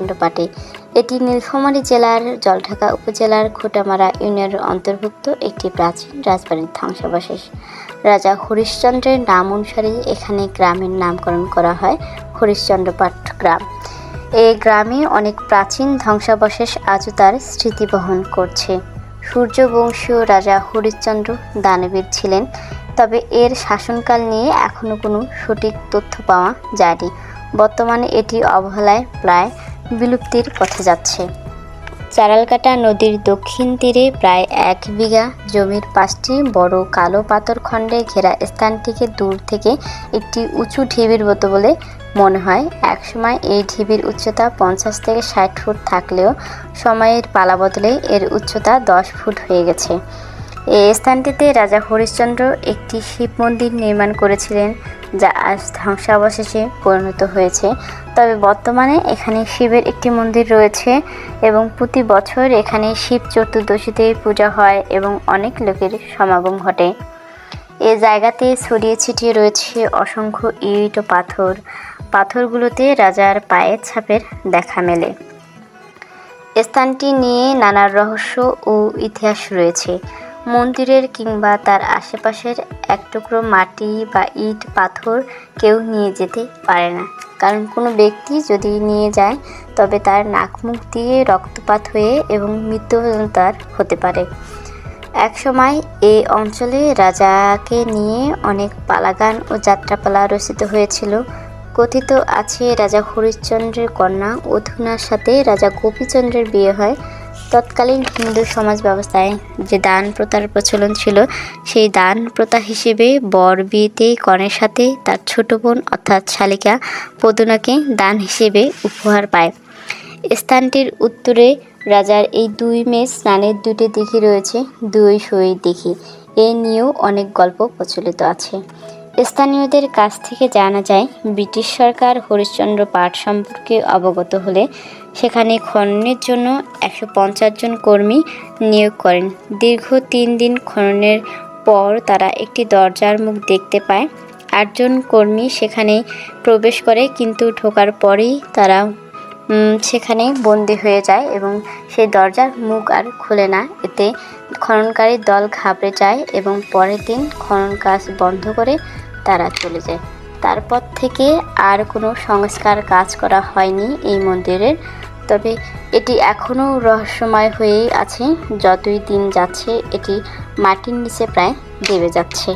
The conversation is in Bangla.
হরিশ্চন্দ্র পাটে। এটি নীলফামারী জেলার জলঢাকা উপজেলার খোটামারা ইউনিয়নের অন্তর্ভুক্ত একটি প্রাচীন রাজবাড়ির ধ্বংসাবশেষ। রাজা হরিশ্চন্দ্রের নাম অনুসারে এখানে গ্রামের নামকরণ করা হয় হরিশ্চন্দ্র পাট গ্রাম। এই গ্রামে অনেক প্রাচীন ধ্বংসাবশেষ আজও তার স্মৃতি বহন করছে। সূর্যবংশীয় রাজা হরিশ্চন্দ্র দানবীর ছিলেন, তবে এর শাসনকাল নিয়ে এখনও কোনো সঠিক তথ্য পাওয়া যায়নি। বর্তমানে এটি অবহেলায় প্রায় বিলুপ্তির পথে যাচ্ছে। চারালকাটা নদীর দক্ষিণ তীরে প্রায় এক বিঘা জমির পাঁচটি বড় কালো পাথর খণ্ডে ঘেরা স্থানটিকে দূর থেকে একটি উঁচু ঢিবির মতো বলে মনে হয়। একসময় এই ঢিবির উচ্চতা পঞ্চাশ থেকে ষাট ফুট থাকলেও সময়ের পালা বদলে এর উচ্চতা দশ ফুট হয়ে গেছে। এই স্থানটিতে রাজা হরিশ্চন্দ্র একটি শিব মন্দির নির্মাণ করেছিলেন, যা আজ ধ্বংসাবশেষে পরিণত হয়েছে। তবে বর্তমানে এখানে শিবের একটি মন্দির রয়েছে এবং প্রতি বছর এখানে শিব চতুর্দশীতে পূজা হয় এবং অনেক লোকের সমাগম ঘটে। এ জায়গাতে ছড়িয়ে ছিটিয়ে রয়েছে অসংখ্য ইট ও পাথর। পাথরগুলোতে রাজার পায়ের ছাপের দেখা মেলে। স্থানটি নিয়ে নানা রহস্য ও ইতিহাস রয়েছে। মন্দিরের কিংবা তার আশেপাশের এক টুকরো মাটি বা ইট, পাথর কেউ নিয়ে যেতে পারে না। কারণ কোনো ব্যক্তি যদি নিয়ে যায়, তবে তার নাক মুখ দিয়ে রক্তপাত হয়ে এবং মৃত্যু তার হতে পারে। একসময় এই অঞ্চলে রাজাকে নিয়ে অনেক পালাগান ও যাত্রাপালা রচিত হয়েছিল। কথিত আছে, রাজা হরিশ্চন্দ্রের কন্যা অধুনার সাথে রাজা গোপীচন্দ্রের বিয়ে হয়। তৎকালীন হিন্দু সমাজ ব্যবস্থায় যে দান প্রথার প্রচলন ছিল, সেই দান প্রথা হিসেবে বর বিয়েতে কনের সাথে তার ছোট বোন অর্থাৎ শালিকা পদুনাকে দান হিসেবে উপহার পায়। স্থানটির উত্তরে রাজার এই দুই মেয়ে স্নানের দুটি দিঘি রয়েছে, দুই সই দিঘি। এ নিয়েও অনেক গল্প প্রচলিত আছে। স্থানীয়দের কাছ থেকে জানা যায়, ব্রিটিশ সরকার হরিশ্চন্দ্র পাঠ সম্পর্কে অবগত হলে সেখানে খননের জন্য একশো পঞ্চাশ জন কর্মী নিয়োগ করেন। দীর্ঘ তিন দিন খননের পর তারা একটি দরজার মুখ দেখতে পায়। আটজন কর্মী সেখানে প্রবেশ করে, কিন্তু ঢোকার পরেই তারা উম, সেখানে বন্দি হয়ে যায় এবং সেই দরজার মুখ আর খুলে না। এতে খননকারী দল ঘাবড়ে যায় এবং পরের দিন খনন কাজ বন্ধ করে তারা চলে যায়। তারপর থেকে আর কোনো সংস্কার কাজ করা হয়নি এই মন্দিরের। তবে এটি এখনও রহস্যময় হয়েই আছে। যতই দিন যাচ্ছে এটি মাটির নিচে প্রায় দেবে যাচ্ছে।